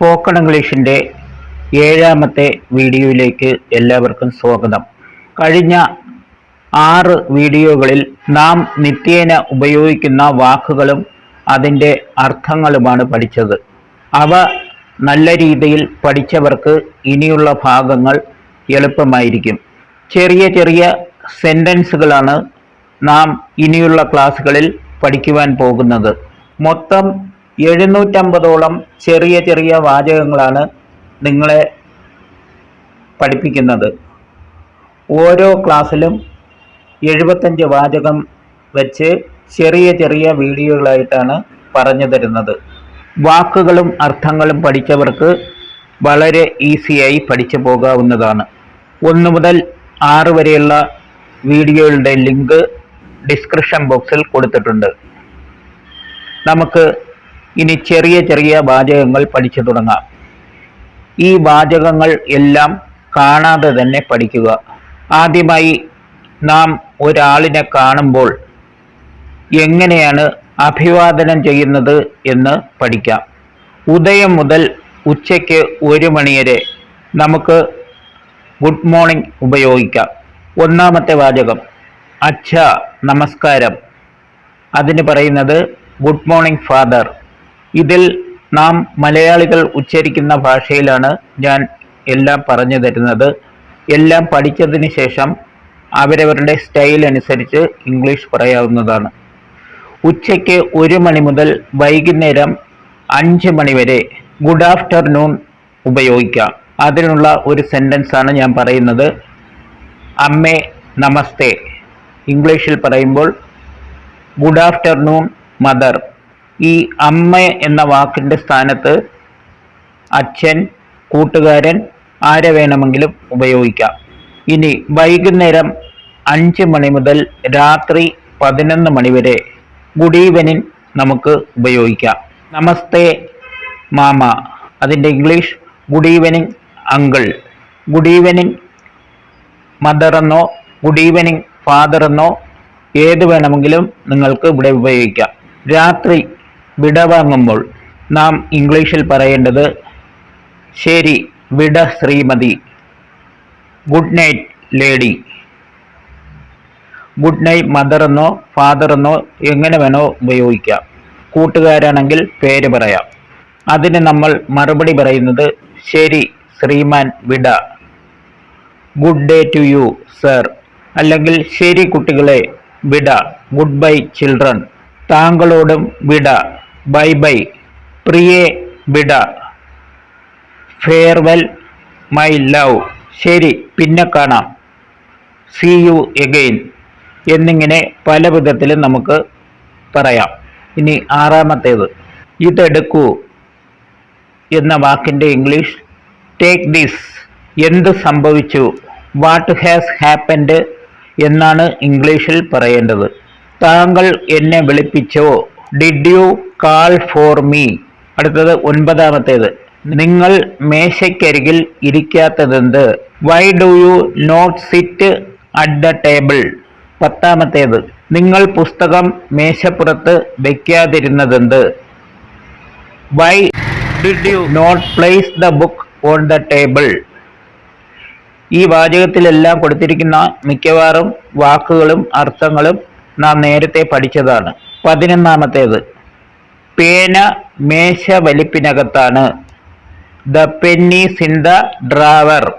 Spoken ഇംഗ്ലീഷിന്റെ ഏഴാമത്തെ വീഡിയോയിലേക്ക് എല്ലാവർക്കും സ്വാഗതം. കഴിഞ്ഞ ആറ് വീഡിയോകളിൽ നാം നിത്യേന ഉപയോഗിക്കുന്ന വാക്കുകളും അതിന്റെ അർത്ഥങ്ങളുമാണ് പഠിച്ചത്. അവ നല്ല രീതിയിൽ പഠിച്ചവർക്ക് ഇനിയുള്ള ഭാഗങ്ങൾ എളുപ്പമായിരിക്കും. ചെറിയ ചെറിയ സെന്റൻസുകളാണ് നാം ഇനിയുള്ള ക്ലാസ്സുകളിൽ പഠിക്കുവാൻ പോകുന്നത്. മൊത്തം എഴുന്നൂറ്റമ്പതോളം ചെറിയ ചെറിയ വാചകങ്ങളാണ് നിങ്ങളെ പഠിപ്പിക്കുന്നത്. ഓരോ ക്ലാസ്സിലും എഴുപത്തഞ്ച് വാചകം വെച്ച് ചെറിയ ചെറിയ വീഡിയോകളായിട്ടാണ് പറഞ്ഞു തരുന്നത്. വാക്കുകളും അർത്ഥങ്ങളും പഠിച്ചവർക്ക് വളരെ ഈസിയായി പഠിച്ചു പോകാവുന്നതാണ്. ഒന്ന് മുതൽ ആറ് വരെയുള്ള വീഡിയോകളുടെ ലിങ്ക് ഡിസ്ക്രിപ്ഷൻ ബോക്സിൽ കൊടുത്തിട്ടുണ്ട്. നമുക്ക് ഇനി ചെറിയ ചെറിയ വാചകങ്ങൾ പഠിച്ചു തുടങ്ങാം. ഈ വാചകങ്ങൾ എല്ലാം കാണാതെ തന്നെ പഠിക്കുക. ആദ്യമായി നാം ഒരാളിനെ കാണുമ്പോൾ എങ്ങനെയാണ് അഭിവാദനം ചെയ്യുന്നത് എന്ന് പഠിക്കാം. ഉദയം മുതൽ ഉച്ചയ്ക്ക് ഒരു മണിവരെ നമുക്ക് ഗുഡ് മോർണിംഗ് ഉപയോഗിക്കാം. ഒന്നാമത്തെ വാചകം അച്ഛ നമസ്കാരം. അതിന് പറയുന്നത് ഗുഡ് മോർണിംഗ് ഫാദർ. ഇതിൽ നാം മലയാളികൾ ഉച്ചരിക്കുന്ന ഭാഷയിലാണ് ഞാൻ എല്ലാം പറഞ്ഞു തരുന്നത്. എല്ലാം പഠിച്ചതിന് ശേഷം അവരവരുടെ സ്റ്റൈൽ അനുസരിച്ച് ഇംഗ്ലീഷ് പറയാവുന്നതാണ്. ഉച്ചയ്ക്ക് ഒരു മണി മുതൽ വൈകുന്നേരം അഞ്ച് മണി വരെ ഗുഡ് ആഫ്റ്റർനൂൺ ഉപയോഗിക്കാം അതിനുള്ള ഒരു സെന്റൻസ് ആണ് ഞാൻ പറയുന്നത്. അമ്മേ നമസ്തേ. ഇംഗ്ലീഷിൽ പറയുമ്പോൾ ഗുഡ് ആഫ്റ്റർനൂൺ മദർ. ഈ അമ്മ എന്ന വാക്കിന്റെ സ്ഥാനത്ത് അച്ഛൻ കൂട്ടുകാരൻ ആരെ വേണമെങ്കിലും ഉപയോഗിക്കാം. ഇനി വൈകുന്നേരം അഞ്ച് മണി മുതൽ രാത്രി പതിനൊന്ന് മണി വരെ ഗുഡ് ഈവനിങ് നമുക്ക് ഉപയോഗിക്കാം. നമസ്തേ മാമ. അതിന്റെ English good evening uncle. Good evening mother എന്നോ ഗുഡ് ഈവനിങ് ഫാദർ എന്നോ ഏത് വേണമെങ്കിലും നിങ്ങൾക്ക് ഇവിടെ ഉപയോഗിക്കാം. രാത്രി വിട വാങ്ങുമ്പോൾ നാം ഇംഗ്ലീഷിൽ പറയേണ്ടത് ശരി വിട Shrimati. Good night lady. Good night mother എന്നോ ഫാദർ എന്നോ എങ്ങനെ വേണോ ഉപയോഗിക്കാം. കൂട്ടുകാരാണെങ്കിൽ പേര് പറയാം. അതിന് നമ്മൾ മറുപടി പറയുന്നത് ശരി ശ്രീമാൻ വിട. Good day to you sir. അല്ലെങ്കിൽ ശരി കുട്ടികളെ വിട. Goodbye children. താങ്കളോടും വിട. Bye bye. പ്രിയേ വിട. Farewell my love. ശരി പിന്നെ കാണാം. See you again. എന്നിങ്ങനെ പല വിധത്തിലും നമുക്ക് പറയാം. ഇനി ആറാമത്തേത്. ഇതെടുക്കൂ എന്ന വാക്കിന്റെ ഇംഗ്ലീഷ്. ടേക്ക് ദിസ് എന്ത് സംഭവിച്ചു? വാട്ട് ഹാസ് ഹാപ്പൻഡ് എന്നാണ് ഇംഗ്ലീഷിൽ പറയേണ്ടത്. താങ്കൾ എന്നെ വിളിപ്പിച്ചോ? Did you call for me അടുത്തത് ഒൻപതാമത്തേത്. നിങ്ങൾ മേശയ്ക്കരികിൽ ഇരിക്കാത്തതെന്ത്? Why do you not sit at the table പത്താമത്തേത്. നിങ്ങൾ പുസ്തകം മേശപ്പുറത്ത് വയ്ക്കാതിരുന്നതെന്ത് why did you not place the book on the table ഈ വാചകത്തിലെല്ലാം കൊടുത്തിരിക്കുന്ന മിക്കവാറും വാക്കുകളും അർത്ഥങ്ങളും നാം നേരത്തെ പഠിച്ചതാണ്. പതിനൊന്നാമത്തേത്. പേന മേശ വലിപ്പിനകത്താണ് the pen is in the drawer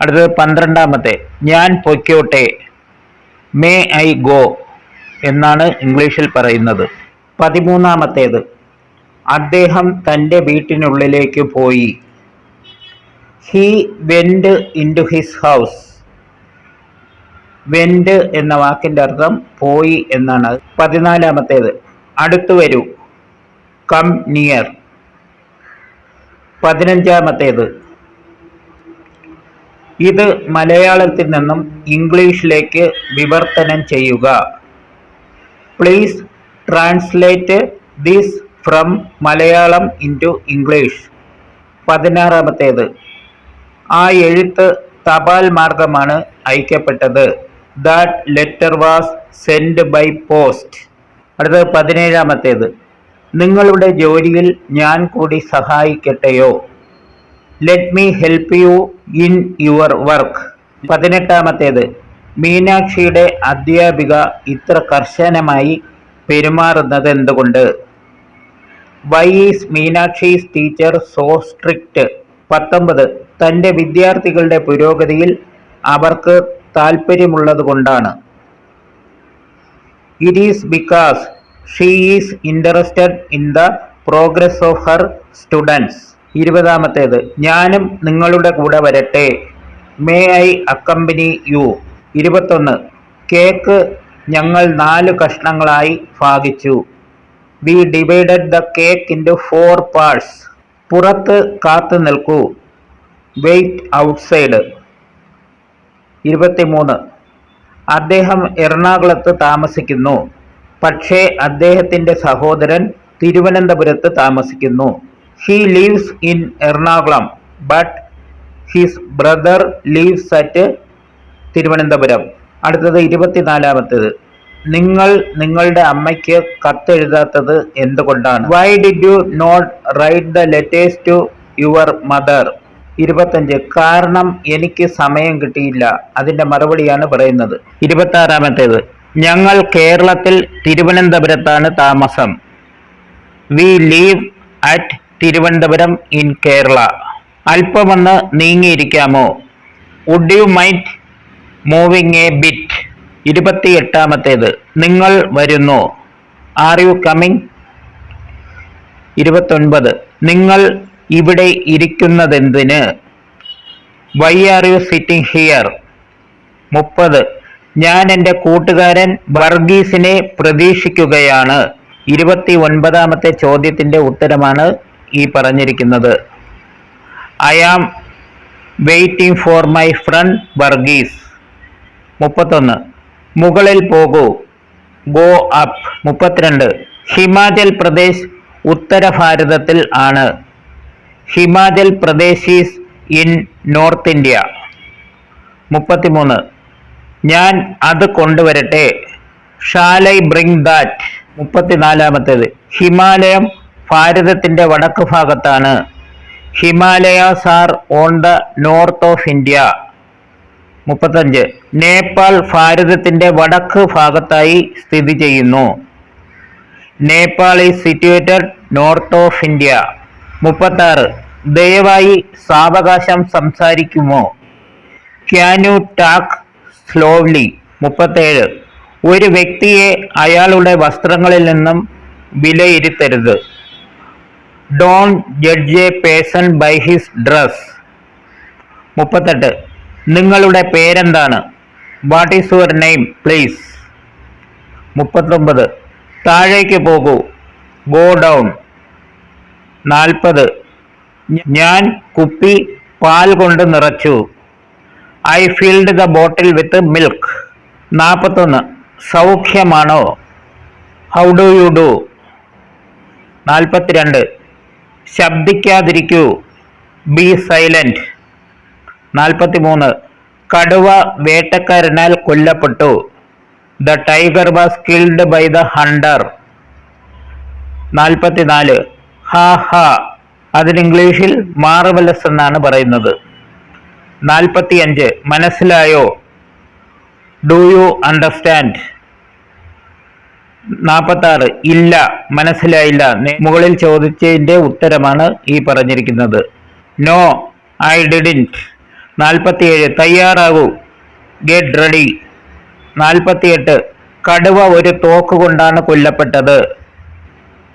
അടുത്തത് പന്ത്രണ്ടാമത്തെ. ഞാൻ പൊയ്ക്കോട്ടെ. മേ ഐ ഗോ എന്നാണ് ഇംഗ്ലീഷിൽ പറയുന്നത്. പതിമൂന്നാമത്തേത്. അദ്ദേഹം തന്റെ വീട്ടിനുള്ളിലേക്ക് പോയി. He went into his house went എന്ന വാക്കിന്റെ അർത്ഥം പോയി എന്നാണ്. പതിനാലാമത്തേത്. അടുത്തു വരൂ. കം നിയർ പതിനഞ്ചാമത്തേത്. ഇത് മലയാളത്തിൽ നിന്നും ഇംഗ്ലീഷിലേക്ക് വിവർത്തനം ചെയ്യുക. Please translate this from Malayalam into English പതിനാറാമത്തേത്. ആ എഴുത്ത് തപാൽ മാർഗമാണ് അയക്കപ്പെട്ടത്. That letter was sent by post അടുത്തത് പതിനേഴാമത്തേത്. നിങ്ങളുടെ ജോലിയിൽ ഞാൻ കൂടി സഹായിക്കട്ടെയോ? Let me help you in your work പതിനെട്ടാമത്തേത് മീനാക്ഷിയുടെ അധ്യാപിക ഇത്ര കർശനമായി പെരുമാറുന്നത് എന്തുകൊണ്ട്? Why is Meenakshi's teacher so strict പത്തൊമ്പത് തന്റെ വിദ്യാർത്ഥികളുടെ പുരോഗതിയിൽ അവർക്ക് താല്പര്യമുള്ളത് കൊണ്ടാണ്. It is because she is interested in the progress of her students ഇരുപതാമത്തേത്. ഞാനും നിങ്ങളുടെ കൂടെ വരട്ടെ. മേ ഐ അക്കമ്പനി യു ഇരുപത്തൊന്ന്. കേക്ക് ഞങ്ങൾ നാല് കഷ്ണങ്ങളായി ഭാഗിച്ചു. We divided the cake into four parts പുറത്ത് കാത്തു നിൽക്കൂ. വെയിറ്റ് ഔട്ട്സൈഡ് ഇരുപത്തിമൂന്ന്. അദ്ദേഹം എറണാകുളത്ത് താമസിക്കുന്നു. പക്ഷേ അദ്ദേഹത്തിന്റെ സഹോദരൻ തിരുവനന്തപുരത്ത് താമസിക്കുന്നു. He lives in Ernakulam but his brother lives at Thiruvananthapuram. അടുത്തത് ഇരുപത്തിനാലാമത്തേത്. നിങ്ങൾ നിങ്ങളുടെ അമ്മയ്ക്ക് കത്തെഴുതാത്തത് എന്തുകൊണ്ടാണ്? Why did you not write the letters to your mother ഇരുപത്തഞ്ച് കാരണം എനിക്ക് സമയം കിട്ടിയില്ല. അതിന്റെ മറുപടിയാണ് പറയുന്നത്. ഇരുപത്തി ആറാമത്തേത് ഞങ്ങൾ കേരളത്തിൽ തിരുവനന്തപുരത്താണ് താമസം. We live at Thiruvananthapuram in Kerala അല്പമൊന്ന് നീങ്ങിയിരിക്കാമോ? Would you mind moving a bit ഇരുപത്തി എട്ടാമത്തേത് നിങ്ങൾ വരുന്നു. ആർ യു കമ്മിങ് ഇരുപത്തൊൻപത്. നിങ്ങൾ ഇവിടെ ഇരിക്കുന്നതെന്തിന്? Why are you sitting here മുപ്പത്. ഞാൻ എന്റെ കൂട്ടുകാരൻ വർഗീസിനെ പ്രതീക്ഷിക്കുകയാണ്. ഇരുപത്തി ഒൻപതാമത്തെ ചോദ്യത്തിന്റെ ഉത്തരമാണ് ഈ പറഞ്ഞിരിക്കുന്നത്. I am waiting for my friend Varghese. മുപ്പത്തൊന്ന്. മുകളിൽ പോകൂ. ഗോ അപ്പ് മുപ്പത്തിരണ്ട്. ഹിമാചൽ പ്രദേശ് ഉത്തര ഭാരതത്തിൽ ആണ്. Himachal Pradesh is in north India. മുപ്പത്തിമൂന്ന്. ഞാൻ അത് കൊണ്ടുവരട്ടെ. ഷാലൈ ബ്രിങ് ദാറ്റ് മുപ്പത്തിനാലാമത്തേത്. ഹിമാലയം ഭാരതത്തിന്റെ വടക്ക് ഭാഗത്താണ്. Himalayas are on the north of India മുപ്പത്തഞ്ച്. നേപ്പാൾ ഭാരതത്തിന്റെ വടക്ക് ഭാഗത്തായി സ്ഥിതി ചെയ്യുന്നു. Nepal is situated north of India മുപ്പത്താറ്. ദയവായി സാവകാശം സംസാരിക്കുമോ? ക്യാൻ യു ടാക്ക് സ്ലോവ്ലി മുപ്പത്തേഴ്. ഒരു വ്യക്തിയെ അയാളുടെ വസ്ത്രങ്ങളിൽ നിന്നും വിലയിരുത്തരുത്. Don't judge a person by his dress മുപ്പത്തെട്ട്. നിങ്ങളുടെ പേരെന്താണ്? What is your name please? മുപ്പത്തൊമ്പത്. താഴേക്ക് പോകൂ. Go down. നാൽപ്പത്. ഞാൻ കുപ്പി പാൽ കൊണ്ട് നിറച്ചു. I filled the bottle with milk. നാൽപ്പത്തൊന്ന് സൗഖ്യമാണോ? ഹൗ ഡു യു ഡു നാൽപ്പത്തിരണ്ട് ശബ്ദിക്കാതിരിക്കൂ. ബി സൈലന്റ് നാൽപ്പത്തിമൂന്ന് കടുവ വേട്ടക്കാരനാൽ കൊല്ലപ്പെട്ടു. The tiger was killed by the hunter നാൽപ്പത്തിനാല് ഹാ ഹാ. അതിന് ഇംഗ്ലീഷിൽ മാർവലസ് എന്നാണ് പറയുന്നത്. നാൽപ്പത്തിയഞ്ച്. മനസ്സിലായോ? ഡു യു അണ്ടർസ്റ്റാൻഡ് നാൽപ്പത്തി ആറ് ഇല്ല. മനസ്സിലായില്ല. മുകളിൽ ചോദിച്ചതിന്റെ ഉത്തരമാണ് ഈ പറഞ്ഞിരിക്കുന്നത്. നോ ഐ ഡിഡിന്റ് നാൽപ്പത്തിയേഴ്. തയ്യാറാകൂ. ഗെറ്റ് റെഡി നാൽപ്പത്തിയെട്ട്. കടുവ ഒരു തോക്ക് കൊണ്ടാണ് കൊല്ലപ്പെട്ടത്.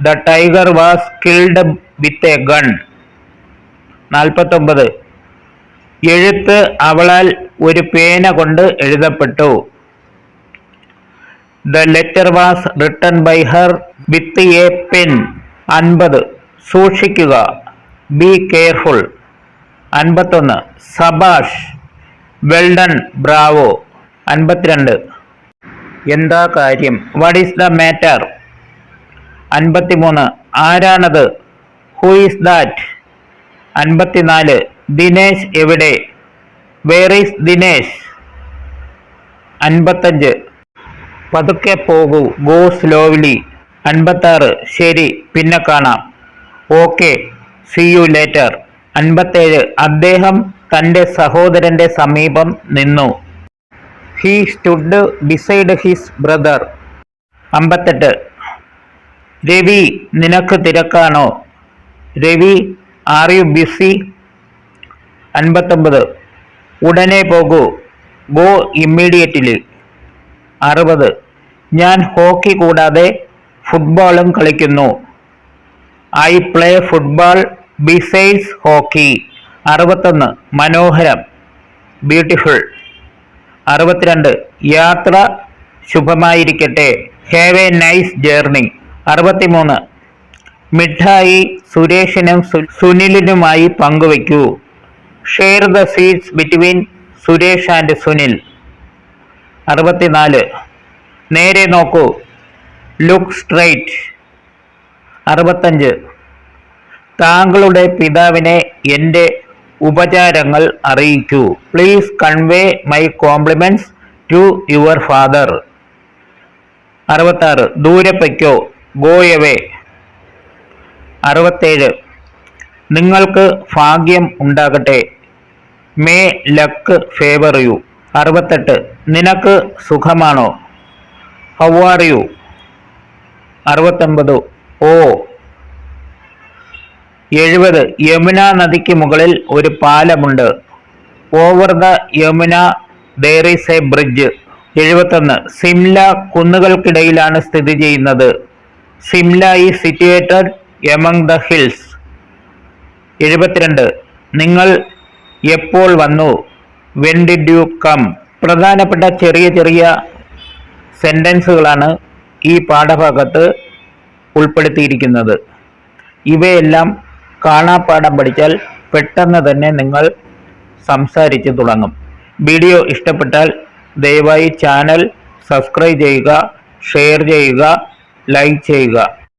The tiger was killed with a gun നാൽപ്പത്തൊമ്പത്. എഴുത്ത് അവളാൽ ഒരു പേന കൊണ്ട് എഴുതപ്പെട്ടു. The letter was written by her with a pen അൻപത്. സൂക്ഷിക്കുക. ബി കെയർഫുൾ അൻപത്തൊന്ന്. സബാഷ്. വെൽഡൺ ബ്രാവോ അൻപത്തിരണ്ട്. എന്താ കാര്യം? വാട്ട് ഈസ് ദ മാറ്റർ അൻപത്തിമൂന്ന്. ആരാണത്? ഹൂ ഈസ് ദാറ്റ് അൻപത്തിനാല്. ദിനേശ് എവിടെ? Where is Dinesh? അൻപത്തഞ്ച്. പതുക്കെ പോകൂ ഗോ സ്ലോവ്ലി അൻപത്താറ്. ശരി പിന്നെ കാണാം. ഓക്കെ സി യു ലേറ്റർ അൻപത്തേഴ്. അദ്ദേഹം തന്റെ സഹോദരന്റെ സമീപം നിന്നു. He stood beside his brother അമ്പത്തെട്ട് രവി നിനക്ക് തിരക്കാണോ? രവി ആർ യു ബിസി അൻപത്തൊമ്പത്. ഉടനെ പോകൂ. Go immediately. അറുപത്. ഞാൻ ഹോക്കി കൂടാതെ ഫുട്ബോളും കളിക്കുന്നു. I play football besides hockey. അറുപത്തൊന്ന്. മനോഹരം. ബ്യൂട്ടിഫുൾ. അറുപത്തിരണ്ട്. യാത്ര ശുഭമായിരിക്കട്ടെ. Have a nice journey. അറുപത്തിമൂന്ന്. മിഠായി സുരേഷിനും സുനിലിനുമായി പങ്കുവയ്ക്കൂ. Share the seats between Suresh and Sunil അറുപത്തിനാല്. നേരെ നോക്കൂ. ലുക്ക് സ്ട്രൈറ്റ് അറുപത്തഞ്ച്. താങ്കളുടെ പിതാവിനെ എന്റെ ഉപചാരങ്ങൾ അറിയിക്കൂ. Please convey my compliments to your father അറുപത്താറ്. ദൂരെ ഗോയവേ അറുപത്തേഴ്. നിങ്ങൾക്ക് ഭാഗ്യം ഉണ്ടാകട്ടെ. മേ ലക്ക് ഫേവർ യു അറുപത്തെട്ട്. നിനക്ക് സുഖമാണോ? ഹൗ ആർ യു അറുപത്തൊമ്പത്. ഓ. എഴുപത്. യമുന നദിക്ക് മുകളിൽ ഒരു പാലമുണ്ട്. Over the Yamuna there is a bridge എഴുപത്തൊന്ന്. സിംല കുന്നുകൾക്കിടയിലാണ് സ്ഥിതി ചെയ്യുന്നത്. Shimla is situated among the hills എഴുപത്തിരണ്ട്. നിങ്ങൾ എപ്പോൾ വന്നു? വെൻ ഡിഡ് യു കം പ്രധാനപ്പെട്ട ചെറിയ ചെറിയ സെന്റൻസുകളാണ് ഈ പാഠഭാഗത്ത് ഉൾപ്പെടുത്തിയിരിക്കുന്നത്. ഇവയെല്ലാം കാണാപ്പാഠം പഠിച്ചാൽ പെട്ടെന്ന് തന്നെ നിങ്ങൾ സംസാരിച്ച് തുടങ്ങും. വീഡിയോ ഇഷ്ടപ്പെട്ടാൽ ദയവായി ചാനൽ സബ്സ്ക്രൈബ് ചെയ്യുക ഷെയർ ചെയ്യുക ലൈക്ക് ചെയ്യുക.